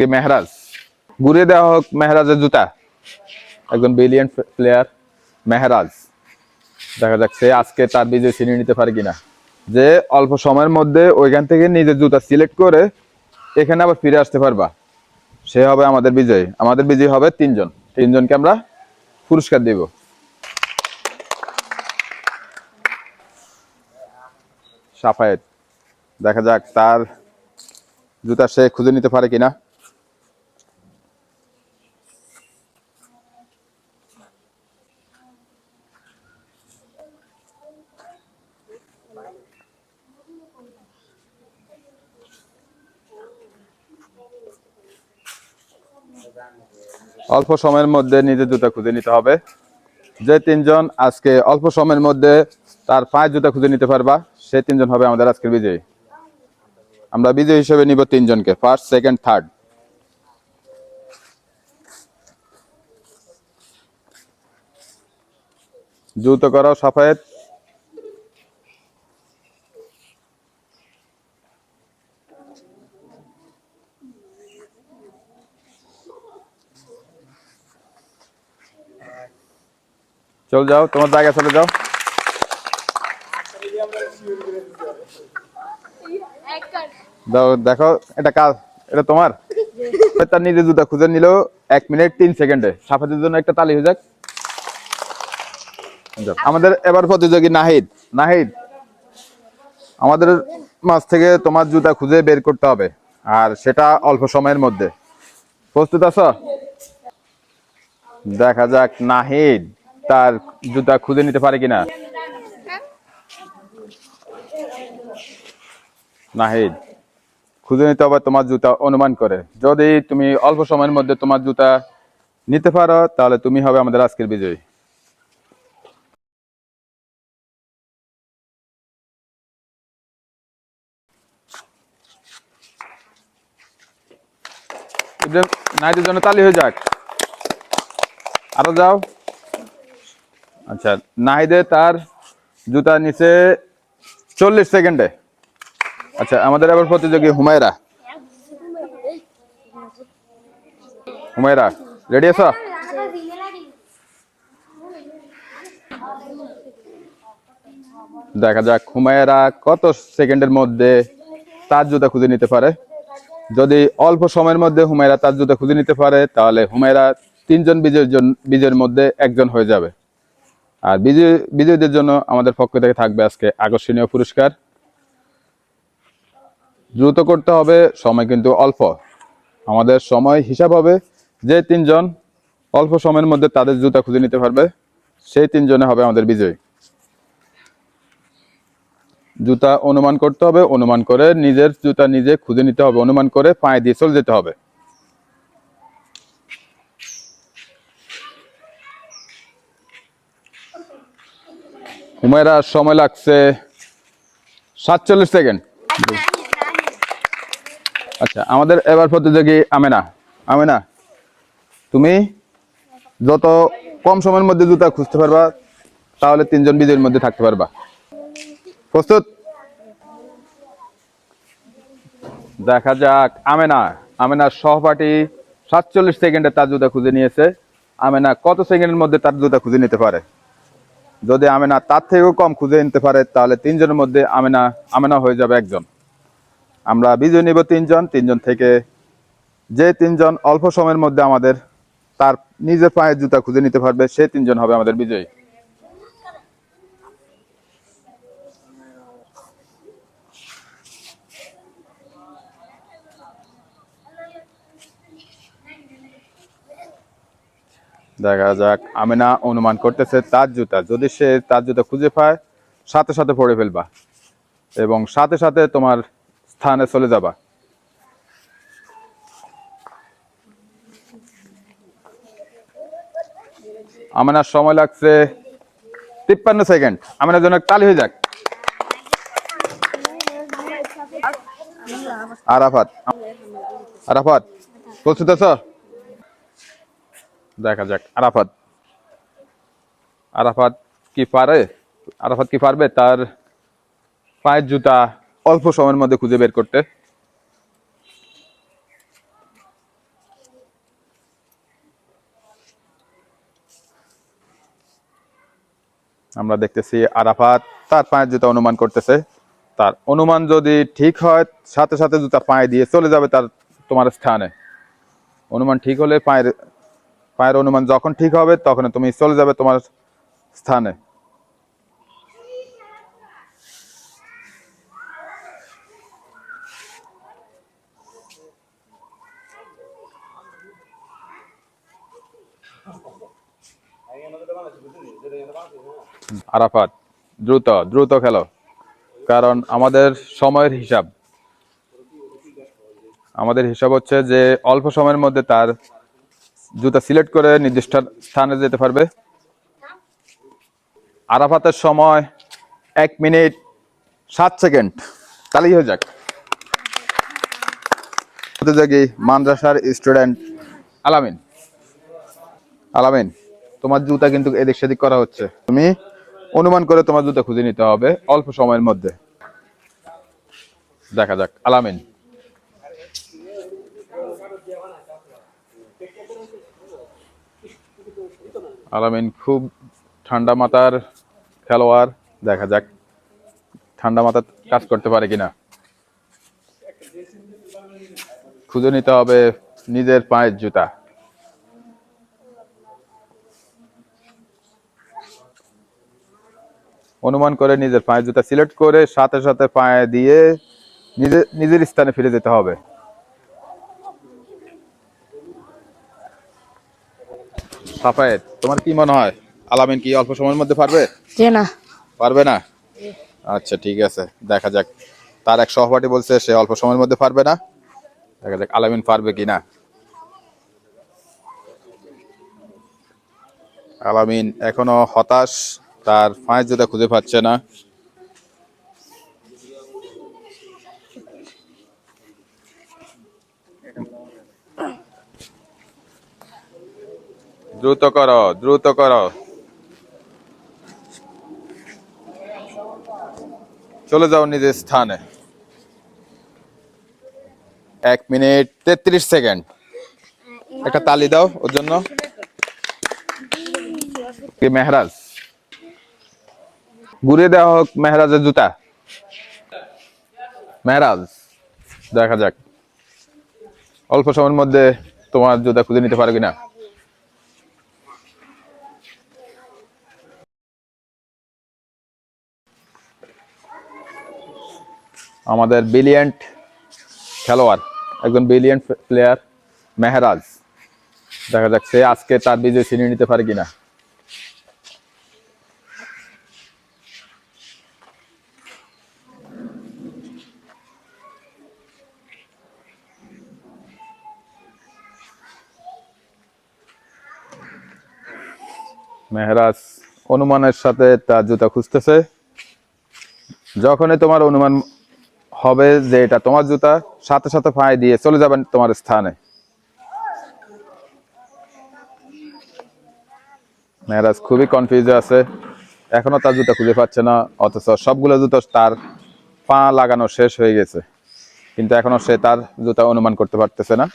কি মেহরাজ? ঘুরিয়ে দেওয়া হোক মেহরাজের জুতা। একজন ব্রিলিয়েন্ট প্লেয়ার মেহরাজ। দেখা যাক সে আজকে তার বিজয় ছিনিয়ে নিতে পারে কিনা। যে অল্প সময়ের মধ্যে ওইখান থেকে নিজের জুতা সিলেক্ট করে এখানে আবার ফিরে আসতে পারবা। সে হবে আমাদের বিজয়ী। আমাদের বিজয়ী হবে তিনজন। তিনজনকে আমরা পুরস্কার দিব। সাফায়েত। দেখা যাক তার জুতা সে খুঁজে নিতে পারে কিনা। অল্প সময়ের মধ্যে নিজের জুতা খুঁজে নিতে হবে। যে তিনজন আজকে অল্প সময়ের মধ্যে তার পায়ের জুতা খুঁজে নিতে পারবা, সে তিনজন হবে আমাদের আজকের বিজয়ী। আমরা বিজয়ী হিসেবে নিব তিনজনকে ফার্স্ট সেকেন্ড থার্ড দ্রুত করো সাফায়েত চল যাও তোমার জায়গা চলে যাও। দাও দেখো এটা কাজ এটা তোমার? তার নিজে জুতা খুঁজে নিল এক মিনিট তিন সেকেন্ডে। সাফাতের জন্য একটা তালি হয়ে যাক। যাক। আমাদের এবার প্রতিযোগী নাহিদ। নাহিদ আমাদের মাছ থেকে তোমার জুতা খুঁজে বের করতে হবে আর সেটা অল্প সময়ের মধ্যে। প্রস্তুত আছো? দেখা যাক নাহিদ। তার জুতা খুঁজে নিতে পারে কিনা? নাহিদ, খুঁজে নিতে হবে তোমার জুতা অনুমান করে। যদি তুমি অল্প সময়ের মধ্যে তোমার জুতা নিতে পারো, তাহলে তুমি হবে আমাদের আজকের বিজয়ী। নাহিদের জন্য তালি হয়ে যাক। আরও যাও। আচ্ছা নাহিদে তার জুতা নিচে চল্লিশ সেকেন্ডে। আচ্ছা আমাদের আবার প্রতিযোগী হুমায়রা। হুমায়রা রেডি আছো? দেখা যাক হুমায়রা কত সেকেন্ডের মধ্যে তার জুতা খুঁজে নিতে পারে। যদি অল্প সময়ের মধ্যে হুমায়রা তার জুতা খুঁজে নিতে পারে, তাহলে হুমায়রা তিনজন বিজয়ের জন্য বিজয়ের মধ্যে একজন হয়ে যাবে। আর বিজয়ী, বিজয়ীদের জন্য আমাদের পক্ষ থেকে থাকবে আজকে আকর্ষণীয় পুরস্কার। দ্রুত করতে হবে, সময় কিন্তু অল্প। আমাদের সময় হিসাব হবে, যে তিনজন অল্প সময়ের মধ্যে তাদের জুতা খুঁজে নিতে পারবে, সেই তিনজনে হবে আমাদের বিজয়ী। জুতা অনুমান করতে হবে, অনুমান করে নিজের জুতা নিজে খুঁজে নিতে হবে, অনুমান করে পায়ে দিয়ে চলে যেতে হবে। হুমায়রা সময় লাগছে সাতচল্লিশ সেকেন্ড। আচ্ছা আমাদের এবার প্রতিযোগী আমেনা। আমেনা, তুমি যত কম সময়ের মধ্যে জুতা খুঁজতে পারবা, তাহলে তিনজন বিজয়ের মধ্যে থাকতে পারবা। প্রস্তুত? দেখা যাক, আমেনা আমেনার সহপাঠী সাতচল্লিশ সেকেন্ডে তার জুতা খুঁজে নিয়েছে। আমেনা কত সেকেন্ডের মধ্যে তার জুতা খুঁজে নিতে পারে? যদি আমেনা তার থেকেও কম খুঁজে নিতে পারে, তাহলে তিনজনের মধ্যে আমেনা আমেনা হয়ে যাবে একজন। আমরা বিজয় নিব তিনজন তিনজন থেকে যে তিনজন অল্প সময়ের মধ্যে আমাদের তার নিজের পায়ের জুতা খুঁজে নিতে পারবে, সে তিনজন হবে আমাদের বিজয়ী। দেখা যাক। আমিনা অনুমান করতেছে তার জুতা, যদি সে তার জুতা খুঁজে পায়, সাথে সাথে পড়ে ফেলবা এবং সাথে সাথে তোমার স্থানে চলে যাবা। আমিনার সময় লাগছে তিপ্পান্ন সেকেন্ড। আমিনার জন্য তালি হয়ে যাক। আরাফাত আরাফাত প্রস্তুত আছো দেখা যাক। আরাফাত। আরাফাত কি পারে? আরাফাত কি পারবে? তার পায়ের জুতা অল্প সময়ের মধ্যে খুঁজে বের করতে। আমরা দেখতেছি আরাফাত তার পায়ের জুতা অনুমান করতেছে। তার অনুমান যদি ঠিক হয়, সাথে সাথে জুতা পায়ে দিয়ে চলে যাবে তার তোমার স্থানে। অনুমান ঠিক হলে পায়ের পায়ের অনুমান যখন ঠিক হবে তখন তুমি চলে যাবে তোমার স্থানে। আরাফাত, দ্রুত দ্রুত খেলো। কারণ আমাদের সময়ের হিসাব। আমাদের হিসাব হচ্ছে যে, অল্প সময়ের মধ্যে তার জুতা সিলেক্ট করে নির্দিষ্ট স্থানে যেতে পারবে। আরাফাতের সময় এক মিনিট সাত সেকেন্ড। তাহলেই হয়ে যাক। প্রতিযোগী, মাদ্রাসার স্টুডেন্ট, আলামিন। আলামিন, তোমার জুতা কিন্তু এদিক সেদিক করা হচ্ছে। তুমি অনুমান করে তোমার জুতা খুঁজে নিতে হবে অল্প সময়ের মধ্যে। দেখা যাক, আলামিন। আলামিন খুব ঠান্ডা মাথার খেলোয়াড়। দেখা যাক ঠান্ডা মাথা কাজ করতে পারে কিনা। খুঁজে নিতে হবে নিজের পায়ের জুতা। অনুমান করে নিজের পায়ের জুতা সিলেক্ট করে সাথে সাথে পায়ে দিয়ে নিজের নিজের স্থানে ফিরে যেতে হবে। সাফায়েত তোমার কি মনে হয়? আলামিন কি অল্প সময়ের মধ্যে পারবে? যে না। পারবে না? আচ্ছা ঠিক আছে দেখা যাক। তার এক সহপাঠী বলছে সে অল্প সময়ের মধ্যে পারবে না। দেখা যাক আলামিন পারবে কি না আলামিন এখনও হতাশ তার ফাঁস জুতা খুঁজে পাচ্ছে না। দ্রুত করো দ্রুত করো। চলে যাও নিজের স্থানে। এক মিনিট তেত্রিশ সেকেন্ড। একটা তালি দাও ওর জন্য। মেহরাজ? ঘুরে দেওয়া হোক মেহরাজের জুতা। মেহরাজ, দেখা যাক। অল্প সময়ের মধ্যে তোমার জুতা খুঁজে নিতে পারো কিনা। আমাদের ব্রিলিয়েন্ট খেলোয়াড়, একজন ব্রিলিয়েন্ট প্লেয়ার মেহরাজ। দেখা যাক সে আজকে তার বিজয় ছিনিয়ে নিতে পারে কিনা। মেহরাজ অনুমানের সাথে তার জুতা খুঁজতেছে। যখনই তোমার অনুমান হবে যে এটা তোমার জুতা, সাথে সাথে পায়ে দিয়ে চলে যাবেন তোমার স্থানে। মেহরাজ খুবই কনফিউজে আছে। এখনও তার জুতা খুঁজে পাচ্ছে না, অথচ সবগুলো জুতো তার পা লাগানো শেষ হয়ে গেছে। কিন্তু এখনও সে তার জুতা অনুমান করতে পারতেছে না।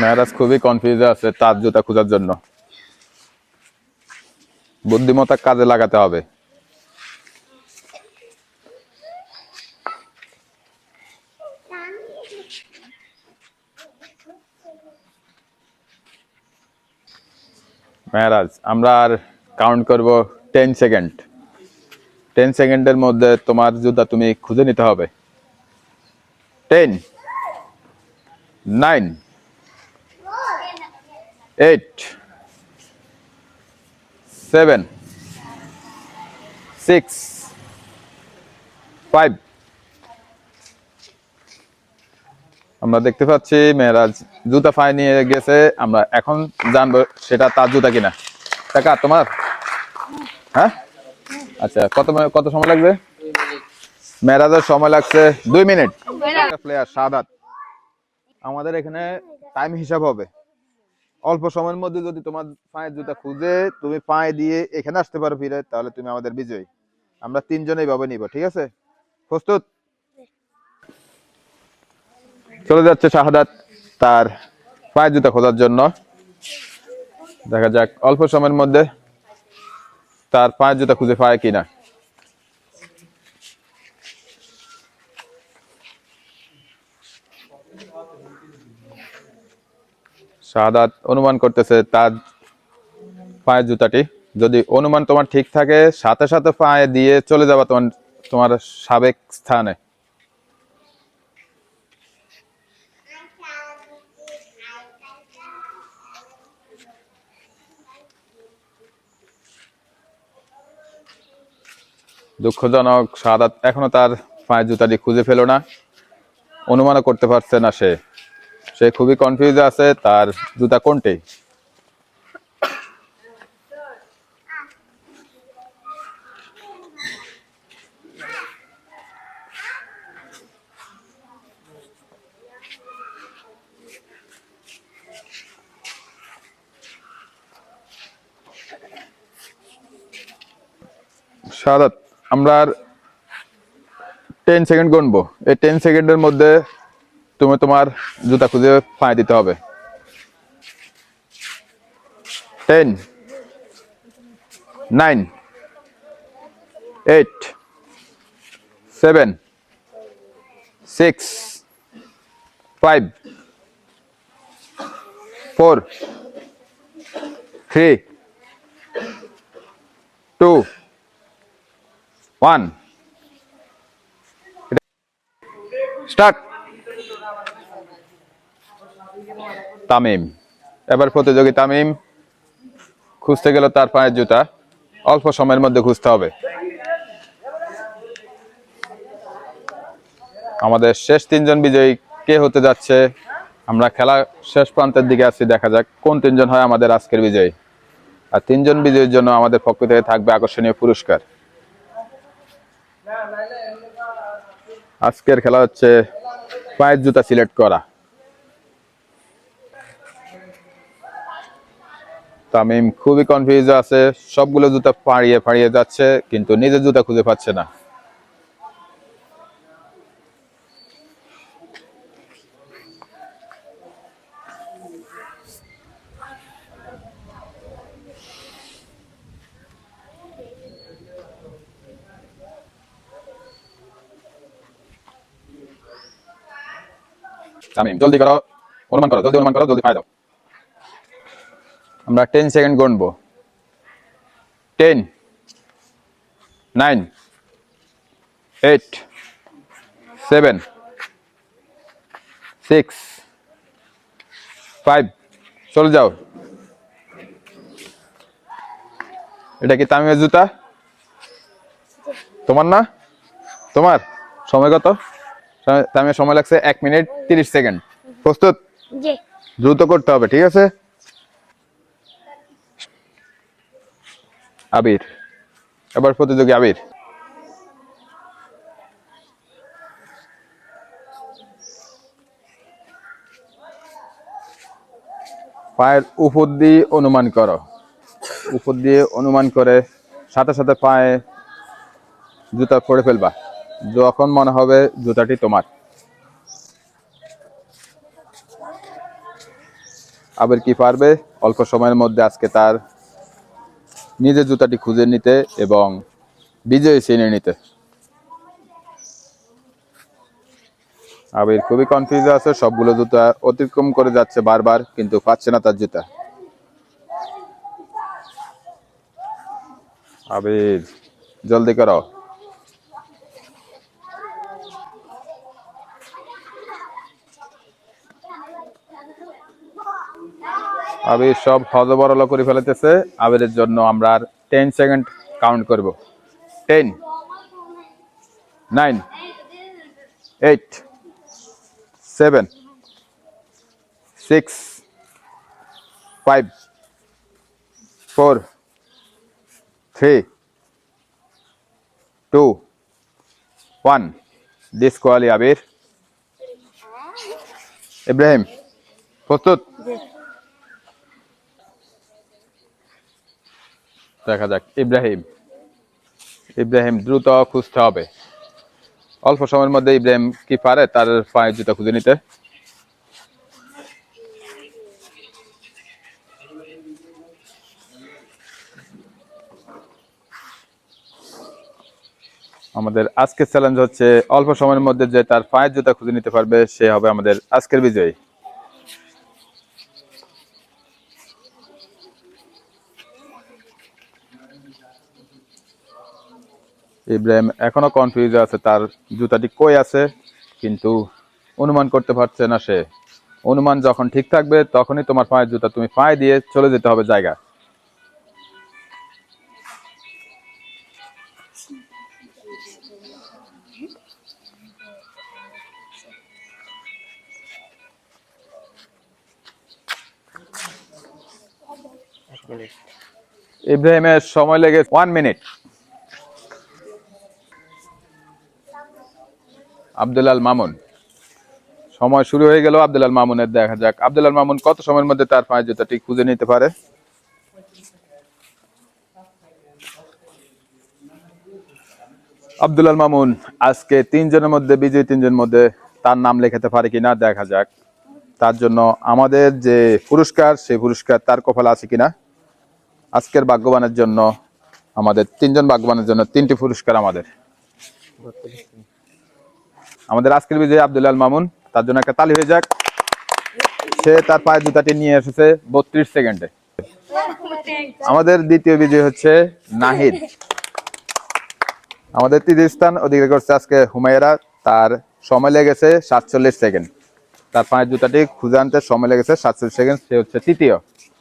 মেহরাজ খুবই কনফিউজে আছে তার জুতা খোঁজার জন্য। বুদ্ধিমত্তা কাজে লাগাতে হবে। মেহরাজ আমরা আর কাউন্ট করব টেন সেকেন্ড টেন সেকেন্ডের মধ্যে তোমার জুতা তুমি খুঁজে নিতে হবে। Ten nine eight seven six five. আমরা দেখতে পাচ্ছি মেয়েরাজ জুতা ফাই নিয়ে গেছে। আমরা এখন জানব সেটা তার জুতা কিনা। টাকা তোমার? হ্যাঁ? আচ্ছা কত কত সময় লাগবে? মেয়েরাজের সময় লাগছে দুই মিনিট। প্লেয়ার সাদাত। আমাদের এখানে টাইম হিসাব হবে। অল্প সময়ের মধ্যে যদি তোমার পায়ের জুতা খুঁজে তুমি পায়ে দিয়ে এখানে আসতে পারো ফিরে, তাহলে তুমি আমাদের বিজয়ী। আমরা তিনজনেই ভাবে নিব, ঠিক আছে? প্রস্তুত? চলে যাচ্ছে শাহাদাত তার পায়ের জুতা খোঁজার জন্য। দেখা যাক, অল্প সময়ের মধ্যে তার পায়ের জুতা খুঁজে পায় কিনা। শাহাদাত অনুমান করতেছে তার পায়ের জুতাটি। যদি অনুমান তোমার ঠিক থাকে, সাথে সাথে পায়ে দিয়ে চলে যাবা তোমার তোমার সাবেক স্থানে। দুঃখজনক শাহাদাত এখনও তার পায়ের জুতাটি খুঁজে ফেলো না। অনুমানও করতে পারছে না সে। সে খুবই কনফিউজ আছে, তার জুতা কোনটি? শাহাদাত আমরা টেন সেকেন্ড গুনবো। এই টেন সেকেন্ডের মধ্যে তুমি তোমার জুতা খুঁজে পায়ে দিতে হবে। Ten nine eight seven six five four three two one start Tamim. এবার প্রতিযোগী তামিম খুঁজতে গেল তার পায়ের জুতা অল্প সময়ের মধ্যে খুঁজতে হবে। আমাদের শেষ তিনজন বিজয়ী কে হতে যাচ্ছে? আমরা খেলা শেষ প্রান্তের দিকে আছি, দেখা যাক কোন তিনজন হয় আমাদের আজকের বিজয়ী। আর তিনজন বিজয়ীর জন্য আমাদের পক্ষ থেকে থাকবে আকর্ষণীয় পুরস্কার। আজকের খেলা হচ্ছে পায়ের জুতা সিলেক্ট করা। তামিম খুবই কনফিউজ আছে। সবগুলো জুতা পাড়িয়ে পাড়িয়ে যাচ্ছে, কিন্তু নিজের জুতা খুঁজে পাচ্ছে না। তামিম, জলদি করো। অনুমান করো, জলদি অনুমান করো, জলদি পায়ে দাও। আমরা ten second গুনবো। Ten nine eight seven six five চলে যাও। এটা কি তামিমের জুতা? তোমার না? তোমার? সময় কত? তামিমের সময় লাগছে এক মিনিট তিরিশ সেকেন্ড। প্রস্তুত? দ্রুত করতে হবে ঠিক আছে? আবির। এবার প্রতিযোগী আবির। পায়ের উপর দিয়ে অনুমান করো। উপর দিয়ে অনুমান করে সাথে সাথে পায়ে জুতা পরে ফেলবা। যখন মনে হবে জুতাটি তোমার। আবার কি পারবে? অল্প সময়ের মধ্যে আজকে তার নিজের জুতাটি খুঁজে নিতে এবং বিজয় চিনে নিতে। আবির খুবই কনফিউজ আছে, সবগুলো জুতা অতিক্রম করে যাচ্ছে বারবার, কিন্তু পাচ্ছে না তার জুতা। আবির, জলদি করো। আবির সব হজবরল করে ফেলেতেছে আবিরের জন্য আমরা আর টেন সেকেন্ড কাউন্ট করব। Ten nine eight seven six five four three two one disqualified Abir. Ibrahim প্রস্তুত? দেখা যাক। ইব্রাহিম। ইব্রাহিম দ্রুত খুঁজতে হবে। অল্প সময়ের মধ্যে ইব্রাহিম কি পারে তার পায়ের জুতা খুঁজে নিতে। আমাদের আজকের চ্যালেঞ্জ হচ্ছে, অল্প সময়ের মধ্যে যে তার পায়ের জুতা খুঁজে নিতে পারবে, সে হবে আমাদের আজকের বিজয়ী। ইব্রাহিম এখনও কনফিউজ আছে, তার জুতাটি কই আছে, কিন্তু অনুমান করতে পারছে না সে। অনুমান যখন ঠিক থাকবে, তখনই তোমার পায়ের জুতা তুমি পায়ে দিয়ে চলে যেতে হবে জায়গা ইব্রাহিমের সময় লেগে ওয়ান মিনিট আব্দুলাল মামুন। সময় শুরু হয়ে গেল, আব্দুলাল মামুনের দেখা যাক। আব্দুলাল মামুন কত সময়ের মধ্যে তার পায়ের জুতাটি খুঁজে নিতে পারে? আব্দুলাল মামুন, আজকে তিনজনের মধ্যে, বিজয়ী তিনজনের মধ্যে তার নাম লেখাতে পারে কিনা দেখা যাক। তার জন্য আমাদের যে পুরস্কার, সেই পুরস্কার তার কপালে আছে কিনা? আজকের ভাগ্যবানের জন্য আমাদের তিনজন ভাগ্যবানের জন্য তিনটি পুরস্কার আমাদের। আমাদের আজকের বিজয়ী আব্দুল্লাল মামুন, তার জন্য একটা তালি হয়ে যাক। সে তার পায়ের জুতাটি নিয়ে এসেছে বত্রিশ সেকেন্ডে। আমাদের দ্বিতীয় বিজয় হচ্ছে নাহিদ। আমাদের তৃতীয় স্থান অধিকার করছে আজকে হুমায়রা। তার সময় লেগেছে সাতচল্লিশ সেকেন্ড। তার পায়ের জুতাটি খুঁজে আনতে সময় লেগেছে সাতচল্লিশ সেকেন্ড, সে হচ্ছে তৃতীয়।